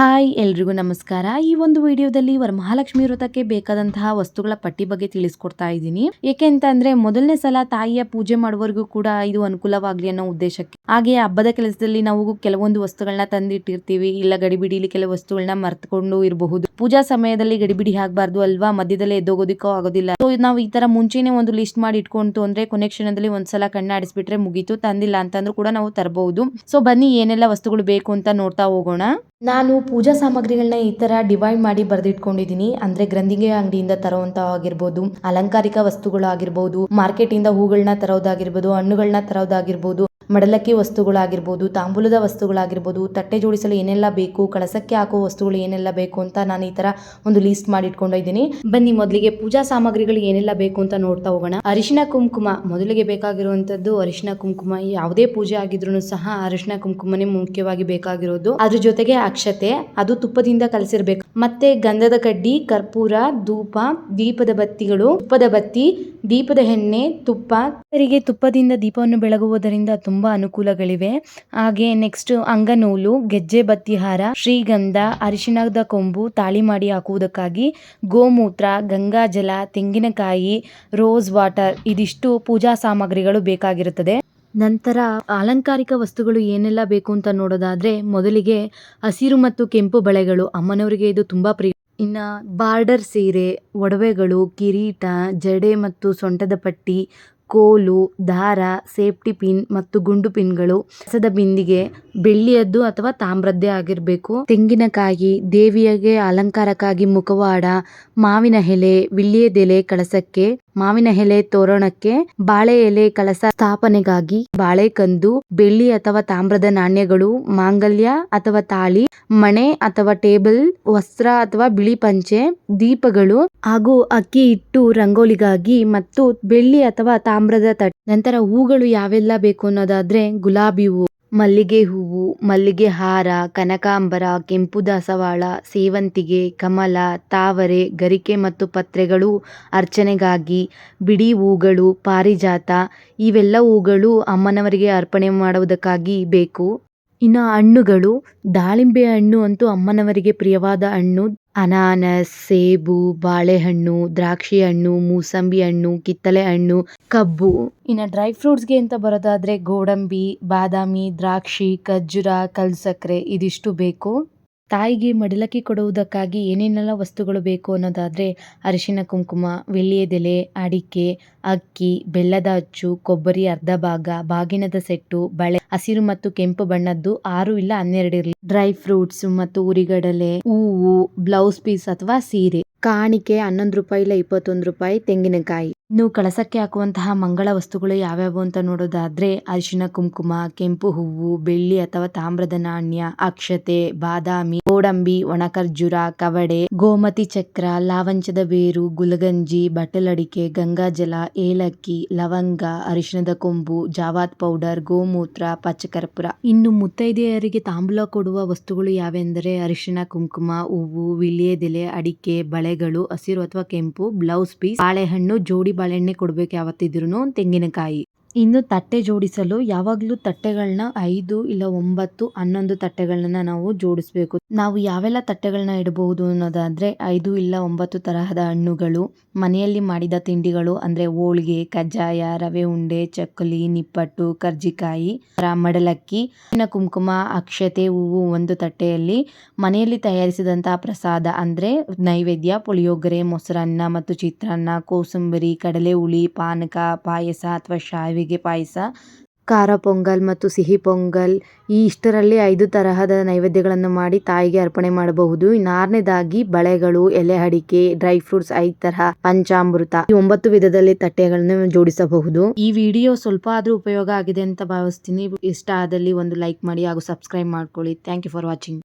Hi, ಎಲ್ರಿಗೂ ನಮಸ್ಕಾರ. ಈ ಒಂದು ವಿಡಿಯೋದಲ್ಲಿ ವರಮಹಾಲಕ್ಷ್ಮಿ ವ್ರತಕ್ಕೆ ಬೇಕಾದಂತಹ ವಸ್ತುಗಳ ಪಟ್ಟಿ ಬಗ್ಗೆ ತಿಳಿಸ್ಕೊಡ್ತಾ ಇದ್ದೀನಿ. ಏಕೆ ಅಂತ ಅಂದ್ರೆ ಮೊದಲನೇ ಸಲ ತಾಯಿಯ ಪೂಜೆ ಮಾಡುವವರೆಗೂ ಕೂಡ ಇದು ಅನುಕೂಲವಾಗ್ಲಿ ಅನ್ನೋ ಉದ್ದೇಶಕ್ಕೆ. ಹಾಗೆ ಹಬ್ಬದ ಕೆಲಸದಲ್ಲಿ ನಾವು ಕೆಲವೊಂದು ವಸ್ತುಗಳನ್ನ ತಂದಿಟ್ಟಿರ್ತೀವಿ. ಇಲ್ಲ ಗಡಿಬಿಡಿಲಿ ಕೆಲವು ವಸ್ತುಗಳನ್ನ ಮರ್ತ್ಕೊಂಡು ಇರಬಹುದು. ಪೂಜಾ ಸಮಯದಲ್ಲಿ ಗಡಿಬಿಡಿ ಆಗಬಾರ್ದು ಅಲ್ವಾ? ಮಧ್ಯದಲ್ಲಿ ಎದ್ದೋಗೋದಿಕ್ಕೋ ಆಗೋದಿಲ್ಲ. ಸೊ ನಾವು ಈ ತರ ಮುಂಚೆನೆ ಒಂದು ಲಿಸ್ಟ್ ಮಾಡಿ ಇಟ್ಕೊಂತು ಅಂದ್ರೆ, ಕೊನೆ ಕ್ಷಣದಲ್ಲಿ ಒಂದ್ಸಲ ಕಣ್ಣಾಡಿಸ್ಬಿಟ್ರೆ ಮುಗೀತು. ತಂದಿಲ್ಲ ಅಂತಂದ್ರೂ ಕೂಡ ನಾವು ತರಬಹುದು ಸೊ ಬನ್ನಿ ಏನೆಲ್ಲ ವಸ್ತುಗಳು ಬೇಕು ಅಂತ ನೋಡ್ತಾ ಹೋಗೋಣ. ನಾನು ಪೂಜಾ ಸಾಮಗ್ರಿಗಳನ್ನ ಈ ತರ ಡಿವೈಡ್ ಮಾಡಿ ಬರೆದಿಟ್ಕೊಂಡಿದ್ದೀನಿ ಅಂದ್ರೆ ಗ್ರಂಥಿಗೆ ಅಂಗಡಿಯಿಂದ ತರುವಂತ ಆಗಿರ್ಬೋದು ಅಲಂಕಾರಿಕ ವಸ್ತುಗಳು ಆಗಿರ್ಬೋದು ಮಾರ್ಕೆಟ್ ಇಂದ ಹೂಗಳನ್ನ ತರೋದಾಗಿರ್ಬೋದು ಹಣ್ಣುಗಳನ್ನ ತರೋದಾಗಿರ್ಬೋದು ಮಡಲಕ್ಕಿ ವಸ್ತುಗಳಾಗಿರ್ಬೋದು, ತಾಂಬೂಲದ ವಸ್ತುಗಳಾಗಿರ್ಬೋದು, ತಟ್ಟೆ ಜೋಡಿಸಲು ಏನೆಲ್ಲ ಬೇಕು, ಕಳಸಕ್ಕೆ ಹಾಕೋ ವಸ್ತುಗಳು ಏನೆಲ್ಲ ಬೇಕು ಅಂತ ನಾನು ಈ ತರ ಒಂದು ಲೀಸ್ಟ್ ಮಾಡಿ ಇಟ್ಕೊಂಡಿದ್ದೀನಿ ಬನ್ನಿ ಮೊದಲಿಗೆ ಪೂಜಾ ಸಾಮಗ್ರಿಗಳು ಏನೆಲ್ಲ ಬೇಕು ಅಂತ ನೋಡ್ತಾ ಹೋಗೋಣ. ಅರಿಶಿನ ಕುಂಕುಮ, ಮೊದಲಿಗೆ ಬೇಕಾಗಿರುವಂತದ್ದು ಅರಿಶಿನ ಕುಂಕುಮ. ಯಾವುದೇ ಪೂಜೆ ಆಗಿದ್ರು ಸಹ ಅರಿಶಿನ ಕುಂಕುಮನೇ ಮುಖ್ಯವಾಗಿ ಬೇಕಾಗಿರೋದು. ಅದ್ರ ಜೊತೆಗೆ ಅಕ್ಷತೆ, ಅದು ತುಪ್ಪದಿಂದ ಕಲಸಿರ್ಬೇಕು. ಮತ್ತೆ ಗಂಧದ ಕಡ್ಡಿ, ಕರ್ಪೂರ, ಧೂಪ, ದೀಪದ ಬತ್ತಿಗಳು, ತುಪ್ಪದ ಬತ್ತಿ, ದೀಪದ ಎಣ್ಣೆ, ತುಪ್ಪ. ತುಪ್ಪದಿಂದ ದೀಪವನ್ನು ಬೆಳಗುವುದರಿಂದ ತುಂಬಾ ಅನುಕೂಲಗಳಿವೆ. ಹಾಗೆ ನೆಕ್ಸ್ಟ್ ಅಂಗನೂಲು, ಗೆಜ್ಜೆ ಬತ್ತಿಹಾರ, ಶ್ರೀಗಂಧ, ಅರಿಶಿಣದ ಕೊಂಬು, ತಾಳಿ ಮಾಡಿ ಹಾಕುವುದಕ್ಕಾಗಿ ಗೋಮೂತ್ರ ಗಂಗಾಜಲ ತೆಂಗಿನಕಾಯಿ ರೋಸ್ ವಾಟರ್ ಇದಿಷ್ಟು ಪೂಜಾ ಸಾಮಗ್ರಿಗಳು ಬೇಕಾಗಿರುತ್ತದೆ. ನಂತರ ಅಲಂಕಾರಿಕ ವಸ್ತುಗಳು ಏನೆಲ್ಲ ಬೇಕು ಅಂತ ನೋಡೋದಾದ್ರೆ ಮೊದಲಿಗೆ ಹಸಿರು ಮತ್ತು ಕೆಂಪು ಬಳೆಗಳು. ಅಮ್ಮನವರಿಗೆ ಇದು ತುಂಬಾ ಪ್ರಿಯ. ಇನ್ನ ಬಾರ್ಡರ್ ಸೀರೆ, ಒಡವೆಗಳು, ಕಿರೀಟ, ಜಡೆ ಮತ್ತು ಸೊಂಟದ ಪಟ್ಟಿ ಕೋಲು ದಾರ ಸೇಫ್ಟಿ ಪಿನ್ ಮತ್ತು ಗುಂಡು ಪಿನ್ಗಳು ಕಸದ ಬಿಂದಿಗೆ ಬೆಳ್ಳಿಯದ್ದು ಅಥವಾ ತಾಮ್ರದ್ದೇ ಆಗಿರಬೇಕು. ತೆಂಗಿನಕಾಯಿ, ದೇವಿಯಗೆ ಅಲಂಕಾರಕ್ಕಾಗಿ ಮುಖವಾಡ, ಮಾವಿನ ಎಲೆ ವಿಳ್ಯದೆಲೆ ಕಳಸಕ್ಕೆ, ಮಾವಿನ ಎಲೆ ತೋರಣಕ್ಕೆ, ಬಾಳೆ ಎಲೆ ಕಳಸ ಸ್ಥಾಪನೆಗಾಗಿ ಬಾಳೆ ಕಂದು ಬೆಳ್ಳಿ ಅಥವಾ ತಾಮ್ರದ ನಾಣ್ಯಗಳು, ಮಾಂಗಲ್ಯ ಅಥವಾ ತಾಳಿ, ಮಣೆ ಅಥವಾ ಟೇಬಲ್, ವಸ್ತ್ರ ಅಥವಾ ಬಿಳಿ ಪಂಚೆ, ದೀಪಗಳು ಹಾಗೂ ಅಕ್ಕಿ ಹಿಟ್ಟು ರಂಗೋಲಿಗಾಗಿ ಮತ್ತು ಬೆಳ್ಳಿ ಅಥವಾ ತಾಮ್ರದ ತಟ್ಟೆ ನಂತರ ಹೂಗಳು ಯಾವೆಲ್ಲ ಬೇಕು ಅನ್ನೋದಾದ್ರೆ ಗುಲಾಬಿ ಹೂ. ಮಲ್ಲಿಗೆ ಹೂವು, ಮಲ್ಲಿಗೆ ಹಾರ, ಕನಕಾಂಬರ, ಕೆಂಪು ದಾಸವಾಳ, ಸೇವಂತಿಗೆ, ಕಮಲ, ತಾವರೆ, ಗರಿಕೆ ಮತ್ತು ಪತ್ರೆಗಳು ಅರ್ಚನೆಗಾಗಿ ಬಿಡಿ ಹೂಗಳು, ಪಾರಿಜಾತ ಇವೆಲ್ಲ ಹೂಗಳು ಅಮ್ಮನವರಿಗೆ ಅರ್ಪಣೆ ಮಾಡುವುದಕ್ಕಾಗಿ ಬೇಕು. ಇನ್ನು ಹಣ್ಣುಗಳು, ದಾಳಿಂಬೆ ಹಣ್ಣು ಅಂತೂ ಅಮ್ಮನವರಿಗೆ ಪ್ರಿಯವಾದ ಹಣ್ಣು. ಅನಾನಸ್, ಸೇಬು, ಬಾಳೆಹಣ್ಣು, ದ್ರಾಕ್ಷಿ ಹಣ್ಣು, ಮೂಸಂಬಿ ಹಣ್ಣು ಕಿತ್ತಳೆ ಹಣ್ಣು, ಕಬ್ಬು. ಇನ್ನು ಡ್ರೈ ಫ್ರೂಟ್ಸ್ಗೆ ಅಂತ ಬರೋದಾದ್ರೆ ಗೋಡಂಬಿ, ಬಾದಾಮಿ, ದ್ರಾಕ್ಷಿ, ಖರ್ಜೂರ ಕಲ್ಸಕ್ರೆ ಇದಿಷ್ಟು ಬೇಕು. ತಾಯಿಗೆ ಮಡಿಲಕ್ಕಿ ಕೊಡುವುದಕ್ಕಾಗಿ ಏನೇನೆಲ್ಲ ವಸ್ತುಗಳು ಬೇಕು ಅನ್ನೋದಾದ್ರೆ ಅರಿಶಿನ, ಕುಂಕುಮ ವಿಳ್ಯದೆಲೆ ಅಡಿಕೆ, ಅಕ್ಕಿ, ಬೆಲ್ಲದ ಅಚ್ಚು, ಕೊಬ್ಬರಿ, ಅರ್ಧ ಭಾಗ, ಬಾಗಿನದ ಸೆಟ್ಟು, ಬಳೆ, ಹಸಿರು ಮತ್ತು ಕೆಂಪು ಬಣ್ಣದ್ದು ಆರು ಇಲ್ಲ ಹನ್ನೆರಡು ಇರಲಿ. ಡ್ರೈ ಫ್ರೂಟ್ಸ್ ಮತ್ತು ಉರಿಗಡಲೆ, ಹೂವು, ಬ್ಲೌಸ್ ಪೀಸ್ ಅಥವಾ ಸೀರೆ. ಕಾಣಿಕೆ ಹನ್ನೊಂದು ರೂಪಾಯಿ ಇಲ್ಲ ಇಪ್ಪತ್ತೊಂದು ರೂಪಾಯಿ ತೆಂಗಿನಕಾಯಿ. ಇನ್ನು ಕಳಸಕ್ಕೆ ಹಾಕುವಂತಹ ಮಂಗಳ ವಸ್ತುಗಳು ಯಾವ್ಯಾವು ಅಂತ ನೋಡೋದಾದ್ರೆ ಅರಿಶಿನ, ಕುಂಕುಮ, ಕೆಂಪು ಹೂವು, ಬೆಳ್ಳಿ ಅಥವಾ ತಾಮ್ರದ ನಾಣ್ಯ, ಅಕ್ಷತೆ, ಬಾದಾಮಿ, ಗೋಡಂಬಿ ಒಣ ಕವಡೆ, ಗೋಮತಿ ಚಕ್ರ, ಲಾವಂಚದ ಬೇರು, ಗುಲಗಂಜಿ, ಬಟ್ಟಲಡಿಕೆ ಗಂಗಾಜಲ ಏಲಕ್ಕಿ, ಲವಂಗ, ಅರಿಶಿಣದ ಕೊಂಬು, ಜಾವಾತ್ ಪೌಡರ್, ಗೋಮೂತ್ರ, ಪಚ್ಚಕರ್ಪುರ. ಇನ್ನು ಮುತ್ತೈದೆಯರಿಗೆ ತಾಂಬೂಲ ಕೊಡುವ ವಸ್ತುಗಳು ಯಾವೆಂದರೆ ಅರಿಶಿನ ಕುಂಕುಮ, ಹೂವು, ವಿಳ್ಯದೆಲೆ, ಅಡಿಕೆ, ಬಳೆಗಳು, ಹಸಿರು ಅಥವಾ ಕೆಂಪು, ಬ್ಲೌಸ್ ಪೀಸ್, ಬಾಳೆಹಣ್ಣು, ಜೋಡಿ ಬಾಳೆಹಣ್ಣೆ ಕೊಡ್ಬೇಕು ಯಾವತ್ತಿದ್ರು ತೆಂಗಿನಕಾಯಿ. ಇನ್ನು ತಟ್ಟೆ ಜೋಡಿಸಲು ಯಾವಾಗಲೂ ತಟ್ಟೆಗಳನ್ನ ಐದು ಇಲ್ಲ ಒಂಬತ್ತು, ಹನ್ನೊಂದು ತಟ್ಟೆಗಳನ್ನ ನಾವು ಜೋಡಿಸ್ಬೇಕು. ನಾವು ಯಾವೆಲ್ಲ ತಟ್ಟೆಗಳನ್ನ ಇಡಬಹುದು ಅನ್ನೋದಾದ್ರೆ ಐದು ಇಲ್ಲ ಒಂಬತ್ತು ತರಹದ ಹಣ್ಣುಗಳು, ಮನೆಯಲ್ಲಿ ಮಾಡಿದ ತಿಂಡಿಗಳು ಅಂದ್ರೆ ಹೋಳಿಗೆ, ಕಜ್ಜಾಯ, ರವೆ ಉಂಡೆ, ಚಕ್ಕಲಿ, ನಿಪ್ಪಟ್ಟು, ಕರ್ಜಿಕಾಯಿ, ಮಡಲಕ್ಕಿ ಕುಂಕುಮ, ಅಕ್ಷತೆ, ಹೂವು ಒಂದು ತಟ್ಟೆಯಲ್ಲಿ ಮನೆಯಲ್ಲಿ ತಯಾರಿಸಿದಂತಹ ಪ್ರಸಾದ ಅಂದ್ರೆ ನೈವೇದ್ಯ, ಪುಳಿಯೋಗರೆ, ಮೊಸರನ್ನ ಮತ್ತು ಚಿತ್ರಾನ್ನ, ಕೋಸಂಬರಿ ಕಡಲೆ ಹುಳಿ ಪಾನಕ, ಪಾಯಸ ಅಥವಾ ಶಾವಿಗೆ ಪಾಯಸ, ಖಾರ ಪೊಂಗಲ್ ಮತ್ತು ಸಿಹಿ ಪೊಂಗಲ್, ಈ ಇಷ್ಟರಲ್ಲಿ ಐದು ತರಹದ ನೈವೇದ್ಯಗಳನ್ನು ಮಾಡಿ ತಾಯಿಗೆ ಅರ್ಪಣೆ ಮಾಡಬಹುದು. ಇನ್ನು ಆರನೇದಾಗಿ ಬಳೆಗಳು, ಎಲೆ ಅಡಿಕೆ, ಡ್ರೈ ಫ್ರೂಟ್ಸ್, ಐದು ತರಹ ಪಂಚಾಮೃತ, ಈ ಒಂಬತ್ತು ವಿಧದಲ್ಲಿ ತಟ್ಟೆಗಳನ್ನು ಜೋಡಿಸಬಹುದು. ಈ ವಿಡಿಯೋ ಸ್ವಲ್ಪ ಆದ್ರೂ ಉಪಯೋಗ ಆಗಿದೆ ಅಂತ ಭಾವಿಸ್ತೀನಿ. ಇಷ್ಟ ಆದಲ್ಲಿ ಒಂದು ಲೈಕ್ ಮಾಡಿ ಹಾಗೂ ಸಬ್ಸ್ಕ್ರೈಬ್ ಮಾಡ್ಕೊಳ್ಳಿ. Thank you for watching